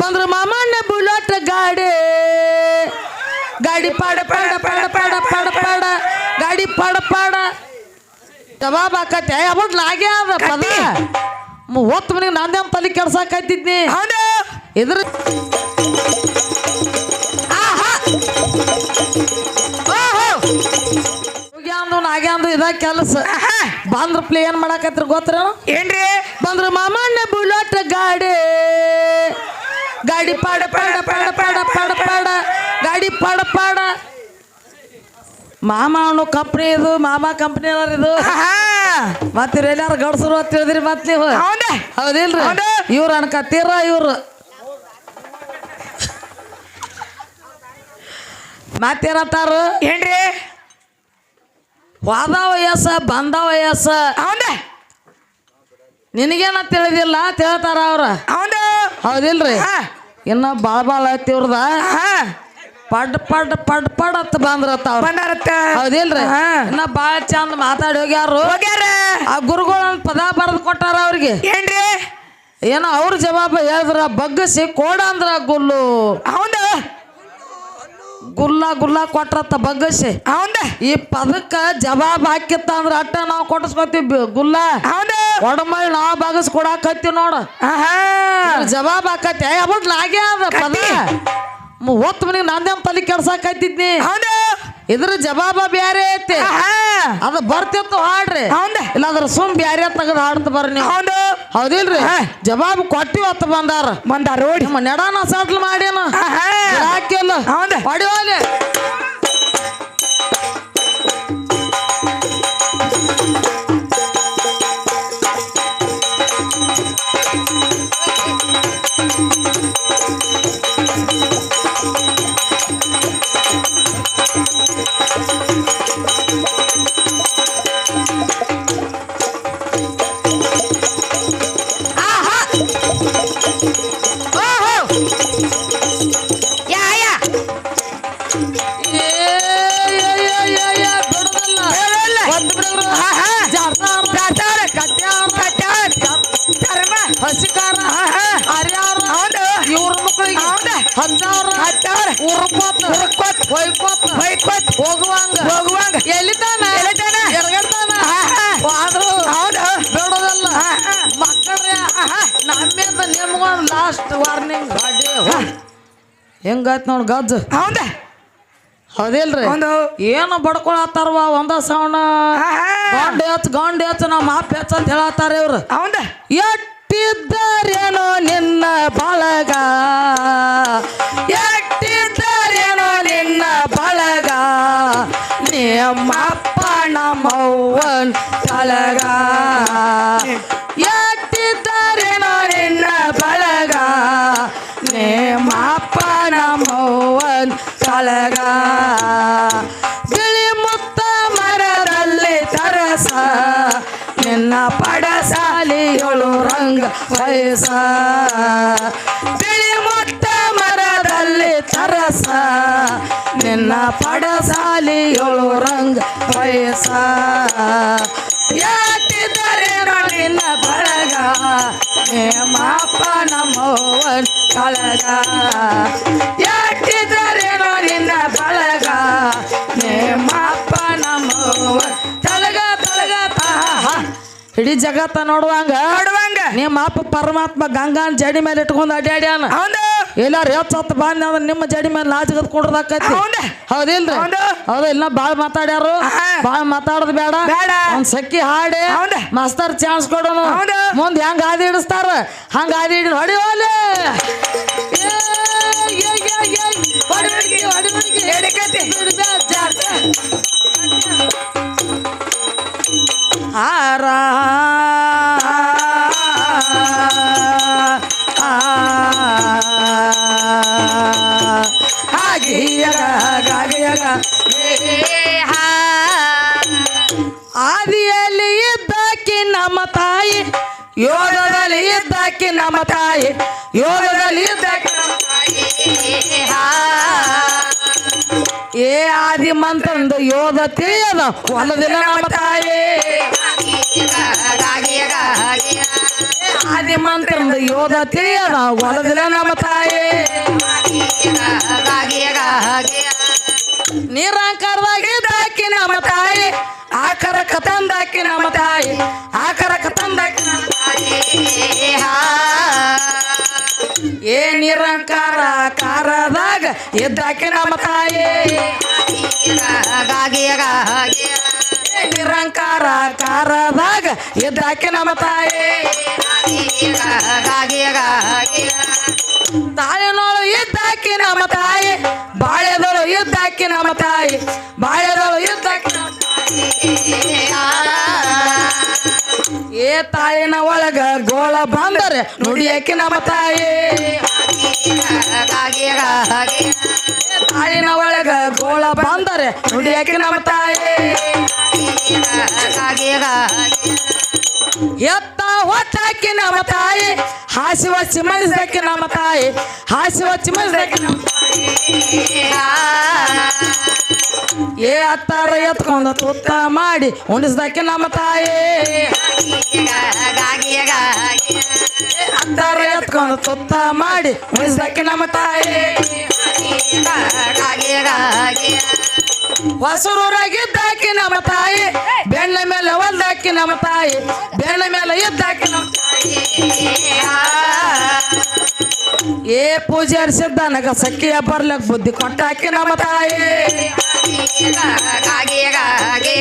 ಬಂದ್ರ ಮಾಮಣ್ಣ ಬುಲೆಟ್ ಗಾಡಿ. ಗಾಡಿ ಪಾಡ ಪಾಡ ಪಾಡ ಪಾಡ ಪಾಡ ಪಾಡ ಗಾಡಿ ಪಾಡ ಪಾಡ. ಜವಾಬ್ ಆಕತ್ತೆ ಯಾವಟ್ ಲಾಗೆ ಅದ ಪದ. ಹೊತ್ತು ಮನಿಗೆ ನಂದೇ ತಲೆ ಕೆಡ್ಸಾಕತ್ತಿದ್ನಿ ಇದ್ರ ನಾಗ್ಯಾಂದು ಇದ ಕೆಲಸ. ಬಂದ್ರ ಪ್ಲೇ ಏನ್ ಮಾಡಾಕತ್ರಿ ಗೊತ್ತ ಏನ್ರಿ? ಗಾಡಿ ಪಾಡ ಪಾಡ ಪಾಡ ಪಾಡ ಪಾಡ ಪಾಡ. ಗಾಡಿ ಪಾಡ ಪಾಡ. ಮಾಮ ಅವನು ಕಂಪ್ನಿ ಇದು ಮಾಮ ಕಂಪ್ನಿ ಇದು. ಮತ್ತೆ ಎಲ್ಲಾರು ಗಡ್ಸರು ಅಂತ ಹೇಳಿದ್ರಿ ಮತ್ ನೀವು? ಹೌದಾ? ಹೌದಿಲ್ರಿ? ಹೌದು. ಇವ್ರು ಅನ್ಕತ್ತೀರ ಇವ್ರು. ಮತ್ತೇನತ್ತಾರ ಏನ್ರಿ? ಹೋದ ವಯಸ್ಸ ಬಂದ ವಯಸ್ಸ ಅವನೇ ನಿನಗೇನ ತಿಳಿದಿಲ್ಲ ಹೇಳ್ತಾರ ಅವ್ರ. ಹೌದು. ಹೌದಿಲ್ರಿ? ಹಾ. ಇನ್ನ ಭಾಳ ಬಾಳ ಐತಿ ಇವ್ರದ. ಹಾ. ಪಡ್ ಪಡ್ ಪಡ್ ಪಡ್ ಅಂತ ಬಂದ್ರ ಬಂದಾರತ್ತ. ಹೌದಿಲ್ರಿ? ಹಾ. ಇನ್ನ ಬಾಳ ಚಂದ ಮಾತಾಡಿ ಹೋಗ್ಯಾರು ಹೋಗ್ಯಾರ. ಆ ಗುರುಗಳು ಒಂದ್ ಪದ ಬರೆದು ಕೊಟ್ಟಾರ ಅವ್ರಿಗೆ. ಏನ್ರಿ? ಏನೋ ಅವ್ರ ಜವಾಬ ಹೇಳಿದ್ರ ಬಗ್ಗಿಸಿ ಕೋಡ ಅಂದ್ರ ಗುಲ್ಲು. ಹೌದು. ಗುಲ್ಲ ಗುಲ್ಲ ಕೊಟ್ರತ್ತ ಬಗ್ಗಸಿ. ಈ ಪದಕ್ಕ ಜವಾಬ್ ಹಾಕಿತ್ತ ಅಂದ್ರ ಅಟ್ಟ ನಾವು ಕೊಟ್ಟಿಸ್ಕೊತೀವಿ ಗುಲ್ಲ. ಹೌದು. ಒಡಮಳ್ ನಾವ್ ಬಗಸ್ ಕೊಡಾಕತ್ತೀವಿ ನೋಡ. ಜವಾಬ್ ಹಾಕತ್ತೆ. ಯಾವಟ್ ಲಾಗೆ ಅದ ಪದ. ಹೊತ್ತು ಮನಿಗೆ ನಂದೇ ತಲೆ ಕೆಡ್ಸಾಕತ್ತಿದ್ನಿ. ಇದ್ರ ಜವಾಬ ಬ್ಯಾರೆ ಐತಿ. ಅದ ಬರ್ತಿತ್ತು ಹಾಡ್ರಿ. ಇಲ್ಲ ಅದ್ರ ಸುಮ್ ಬ್ಯಾರೆ ತಗದ್ ಹಾಡ್ತ ಬರ್ರಿ ನೀವು. ಹೌದು. ಹೌದಿಲ್ರಿ. ಜವಾಬ್ ಕೊಟ್ಟಿವತ್ತ ಬಂದಾರ. ಬಂದಾರ ನೋಡಿ. ನಿಮ್ಮ ನೆಡಾನ ಸಟ್ಲ್ ಮಾಡ್ಯಾನ ಹಾಕಿಲ್ಲ ಯಾಕಿಲ್ಲ Thank you. ಹೊಯ್ಕೋತ ಬೈಕೋತ್ ಹೋಗುವಂಗ. ಹೋಗುವಂಗ. ಎಲ್ಲಿತಾನ ಎಲ್ಲಿತಾನ? ಎಡಗಟ್ಟಾನ ಆಹಾ. ಆದ್ರೂ ಹೌದು. ಬೇಡೋದಲ್ಲ. ಆಹಾ. ಮಕ್ಕಳ್ರೆ ನಮ್ಮಿಂದ ನಿಮ್ಗೊಂದು ಲಾಸ್ಟ್ ವಾರ್ನಿಂಗ್ ಗಾಡಿ ಹೆಂಗಾಯ್ತು ನೋಡ್ ಗಜ್ಜ. ಹೌದಾ? ಹೌದಿಲ್ರಿ? ಹೌದು. ಏನು ಬಡ್ಕೊಳತ್ತಾರವ ಒಂದ ಸವಣ ಆಹಾ ಗಾಂಡ್ ಹೆಚ್ಚು ಗಾಂಡ್ ಹೆಚ್ಚು ನಮ್ಮ ಹೆಚ್ಚು ಅಂತ ಹೇಳತ್ತಾರ ಇವ್ರು. ಹೌದಾ? ಎಟ್ಟಿದ್ದಾರೇನೋ ನಿನ್ನ ಬಳಗ. ಎಟ್ ಬಳಗ ನಿಮ್ಮಪ್ಪ ನಮ್ಮವ್ವನ್ ತಳಗ ಎಟ್ಟಿದ್ದಾರೇನೋ ನಿನ್ನ ಬಳಗ ನಿಮ್ಮಪ್ಪ ನಮ್ಮವ್ವನ್ ಸಲಗ. ಬಿಳಿ ಮುತ್ತ ಮರದಲ್ಲಿ ತರಸ. ನಿನ್ನ ಪಡಸಾಲಿಯೊಳು ರಂಗ ವಯಸ್ಸ ಬಿಳಿ ಮುತ್ತ ಮರದಲ್ಲಿ ತರಸ. ನಿನ್ನ ಪಡಸಾಲಿಯೊಳು ರಂಗ ವಯಸ್ಸ ಯಾತಿದರೆ ನಿನ್ನ ಬಳಗ? ಮಾಪ ನಮ್ಮವನ್ ಕಳಗ. ಯಾಟಿದರೆ ನಿನ್ನ ಬಳಗ? ಮಾಪ ನಮ್ಮವನ್ ತಳಗ ತಳಗ ತಾಹ ಇಡೀ ಜಗತ್ತ ನೋಡುವಂಗ? ನೋಡುವಂಗ. ನಿಮ್ಮ ಅಪ್ಪ ಪರಮಾತ್ಮ ಗಂಗಾನ್ ಜಡಿ ಮೇಲೆ ಇಟ್ಕೊಂಡು ಅಡ್ಯಾಡ್ಯಾನ? ಹೌದು. ಎಲ್ಲಾರು ಹೆಚ್ಚತ್ತು ಬಂದ ಅಂದ್ರೆ ನಿಮ್ಮ ಜಡಿ ಮೇಲೆ ನಾಚಿಗದ್ ಕೊಡ್ರದಾಕೈತಿ ಹೌದಾ? ಹೌದಿಲ್ರಿ? ಹೌದು. ಇಲ್ಲ ಬಾಳ್ ಮಾತಾಡ್ಯಾರು. ಬಾಳ್ ಮಾತಾಡೋದು ಬೇಡ. ಬೇಡ. ಒಂದ್ ಸಕ್ಕಿ ಹಾಡಿ. ಮಸ್ತರ್ ಚಾನ್ಸ್ ಕೊಡೋನು. ಮುಂದ್ ಹೆಂಗ್ ಹಾದಿ ಹಿಡಿಸ್ತಾರ? ಹಂಗ ಹಾದಿ ಹಿಡಿದ್ ಹೊಡಿ ಹೋಲೆ ಆದಿಯಲ್ಲಿ ಇದ್ದಕ್ಕೆ ನಮ್ಮ ತಾಯಿ, ಯೋಗದಲ್ಲಿ ಇದ್ದಕ್ಕೆ ನಮ್ಮ ತಾಯಿ, ಯೋಗದಲ್ಲಿ ಇದ್ದಕ್ಕೆ ನಮ್ಮ ತಾಯಿ. ಏ ಆದಿ ಮಂತ್ರಂದು ಯೋಗ ತಿಳಿಯದ ಹೊಲದಿನ ನಮ್ಮ ತಾಯಿ. ಆದಿ ಮಂತ್ರಂದು ಯೋಗ ತಿಳಿಯದ ಹೊಲದಿನ ನಮ್ಮ ತಾಯಿ. ನಿರಂಕಾರದಾಗಿದ್ದಾಕಿ ನಮ್ಮ ತಾಯಿ ಆಕಾರ ತಂದಾಕಿ ನಮ್ಮ ತಾಯಿ ಆಕಾರ ತಂದಾಕಿ ನಮ್ಮ ತಾಯಿ. ಏ ನಿರಂಕಾರ ಕಾರದಾಗ ಇದ್ದಾಕಿ ನಮ್ಮ ತಾಯಿ. ನಿರಂಕಾರ ಕಾರದಾಗ ಇದ್ದಾಕಿ ನಮ್ಮ ತಾಯಿ. ತಾಯಿನೋಳು ಎದ್ದಾಕೆ ನಮ್ಮ ತಾಯಿ. ನಮ್ಮ ತಾಯಿ ಬಾಳೆದಳು ಇದ್ದಾಕಿ ಏ ತಾಯಿನ ಒಳಗ ಗೋಳ ಬಂದರೆ ನುಡಿಯಕ್ಕೆ ನಮ್ಮ ತಾಯಿ. ತಾಯಿನ ಒಳಗ ಗೋಳ ಬಂದರೆ ನುಡಿಯಕ್ಕೆ ನಮ್ಮ ತಾಯಿ. ಎತ್ತ ಹೊಟ್ಟಾಕಿ ನಮ್ಮ ತಾಯಿ. ಹಾಸಿ ಹೊಚ್ಚಿ ಮನಿಸಕ್ಕೆ ನಮ್ಮ ತಾಯಿ. ಹಾಸಿವ ಹೊಚ್ಚಿ ಮನಿಸಕ್ಕೆ ನಮ್ಮ ಏ ಅತ್ತಾರ ಎತ್ಕೊಂಡು ತುತ್ತ ಮಾಡಿ ಉಣಿಸ್ದಕ್ಕೆ ನಮ್ಮ ತಾಯಿ. ಅತ್ತಾರ ಎತ್ಕೊಂಡು ತುತ್ತ ಮಾಡಿ ಉಣಿಸ್ದಕ್ಕೆ ನಮ್ಮ ತಾಯಿ. ಹೊಸರೂರಾಗಿದ್ದಾಕಿ ನಮ್ಮ ತಾಯಿ. ಬೆಣ್ಣ ಮೇಲೆ ಒಲ್ದಾಕಿ ನಮ್ಮ ತಾಯಿ. ಬೆಣ್ಣ ಮೇಲೆ ಇದ್ದಾಕಿ ನಮ್ಮ ತಾಯಿ. ಏ ಪೂಜಾರಿ ಸಿದ್ಧನಗ ಸಖಿಯ ಬರ್ಲಕ್ ಬುದ್ಧಿ ಕೊಟ್ಟಾಕಿ ನಮ್ಮ ತಾಯಿ. ಏ ಪೂಜರ ಬುದ್ಧಿ ಕೊಟ್ಟಾಕಿ ನಮ್ಮ ತಾಯಿ